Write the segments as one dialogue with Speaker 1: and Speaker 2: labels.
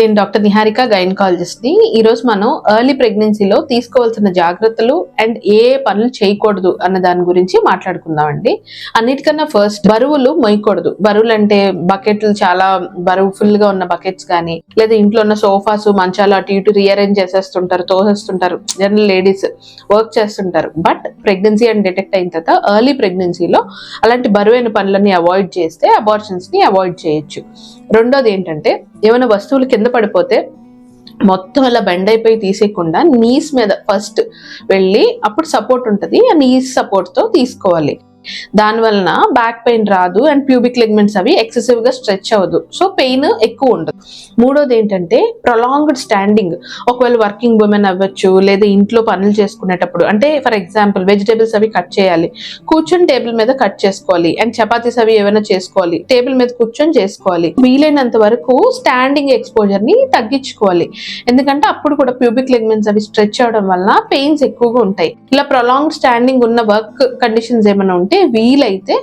Speaker 1: నేను డాక్టర్ నిహారిక గైనకాలజిస్ట్ని ఈరోజు మనం ఎర్లీ ప్రెగ్నెన్సీలో తీసుకోవాల్సిన జాగ్రత్తలు అండ్ ఏ పనులు చేయకూడదు అన్న దాని గురించి మాట్లాడుకుందామండి. అన్నిటికన్నా ఫస్ట్ బరువులు మొయ్యకూడదు. బరువులు అంటే బకెట్లు చాలా బరువు ఫుల్గా ఉన్న బకెట్స్ కానీ లేదా ఇంట్లో ఉన్న సోఫాస్ మంచాలు అటు ఇటు రీఅరేంజ్ చేసేస్తుంటారు తోసేస్తుంటారు. జనరల్ లేడీస్ వర్క్ చేస్తుంటారు. బట్ ప్రెగ్నెన్సీ అని డిటెక్ట్ అయిన తర్వాత ఎర్లీ ప్రెగ్నెన్సీలో అలాంటి బరువైన పనులన్నీ అవాయిడ్ చేస్తే అబార్షన్స్ని అవాయిడ్ చేయొచ్చు. రెండోది ఏంటంటే ఏమైనా వస్తువులు కింద పడిపోతే మొత్తం అలా బెండ్ అయిపోయి తీసేయకుండా నీస్ మీద ఫస్ట్ వెళ్ళి అప్పుడు సపోర్ట్ ఉంటుంది. ఆ నీస్ సపోర్ట్తో తీసుకోవాలి. దాని వలన బ్యాక్ పెయిన్ రాదు అండ్ ప్యూబిక్ లెగ్మెంట్స్ అవి ఎక్సెసివ్గా స్ట్రెచ్ అవ్వదు. సో పెయిన్ ఎక్కువ ఉండదు. మూడోది ఏంటంటే ప్రొలాంగ్డ్ స్టాండింగ్ ఒకవేళ వర్కింగ్ ఉమెన్ అవ్వచ్చు లేదా ఇంట్లో పనులు చేసుకునేటప్పుడు అంటే ఫర్ ఎగ్జాంపుల్ వెజిటేబుల్స్ అవి కట్ చేయాలి. కూర్చొని టేబుల్ మీద కట్ చేసుకోవాలి. అండ్ చపాతీస్ అవి ఏమైనా చేసుకోవాలి. టేబుల్ మీద కూర్చొని చేసుకోవాలి. వీలైనంత వరకు స్టాండింగ్ ఎక్స్పోజర్ని తగ్గించుకోవాలి. ఎందుకంటే అప్పుడు కూడా ప్యూబిక్ లెగ్మెంట్స్ అవి స్ట్రెచ్ అవడం వల్ల పెయిన్స్ ఎక్కువగా ఉంటాయి. ఇలా ప్రొలాంగ్ స్టాండింగ్ ఉన్న వర్క్ కండిషన్స్ ఏమైనా ఉంటే వీలైతే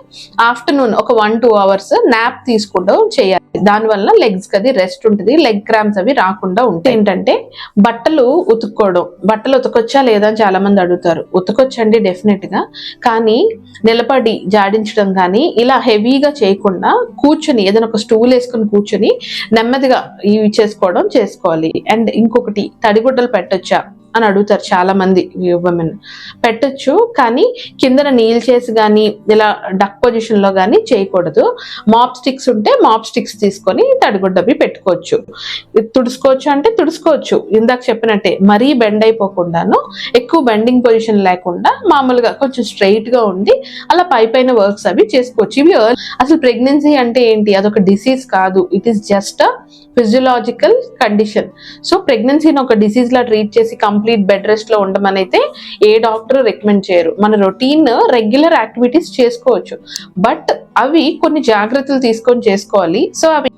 Speaker 1: ఆఫ్టర్నూన్ ఒక వన్ టూ అవర్స్ నాప్ తీసుకుంటూ చేయాలి. దానివల్ల లెగ్స్కి అది రెస్ట్ ఉంటుంది లెగ్ క్రామ్స్ అవి రాకుండా ఉంటాయి. ఏంటంటే బట్టలు ఉతుక్కోవడం. బట్టలు ఉతకొచ్చా లేదా అని చాలా మంది అడుగుతారు. ఉతకొచ్చండి డెఫినెట్గా. కానీ నిలబడి జాడించడం కానీ ఇలా హెవీగా చేయకుండా కూర్చొని ఏదైనా ఒక స్టూల్ వేసుకొని కూర్చొని నెమ్మదిగా ఇవి చేసుకోవడం చేసుకోవాలి. అండ్ ఇంకొకటి తడిగుడ్డలు పెట్టొచ్చా? అని అడుగుతారు చాలా మంది ఉమెన్ పెట్టొచ్చు కానీ కిందన నీల్ చేసి కానీ ఇలా డక్ పొజిషన్లో కానీ చేయకూడదు. మాప్ స్టిక్స్ ఉంటే మాప్ స్టిక్స్ తీసుకొని తడిగుడ్డవి పెట్టుకోవచ్చు. తుడుచుకోవచ్చు అంటే తుడుచుకోవచ్చు. ఇందాక చెప్పినట్టే మరీ బెండ్ అయిపోకుండాను ఎక్కువ బెండింగ్ పొజిషన్ లేకుండా మామూలుగా కొంచెం స్ట్రైట్గా ఉండి అలా పై పైన వర్క్స్ అవి చేసుకోవచ్చు. ఇవి అసలు ప్రెగ్నెన్సీ అంటే ఏంటి? అదొక డిసీజ్ కాదు. It is just a physiological condition so ప్రెగ్నెన్సీని ఒక డిసీజ్ లా ట్రీట్ చేసి కంప్లీట్ బెడ్ రెస్ట్లో ఉండమని అయితే ఏ డాక్టర్ రికమెండ్ చేయరు. మన రొటీన్ రెగ్యులర్ యాక్టివిటీస్ చేసుకోవచ్చు. బట్ అవి కొన్ని జాగ్రత్తలు తీసుకొని చేసుకోవాలి. సో అవి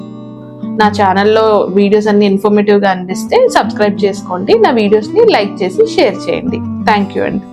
Speaker 1: నా ఛానల్లో వీడియోస్ అన్ని ఇన్ఫర్మేటివ్గా అనిపిస్తే సబ్స్క్రైబ్ చేసుకోండి. నా వీడియోస్ని లైక్ చేసి షేర్ చేయండి. థ్యాంక్ యూ అండి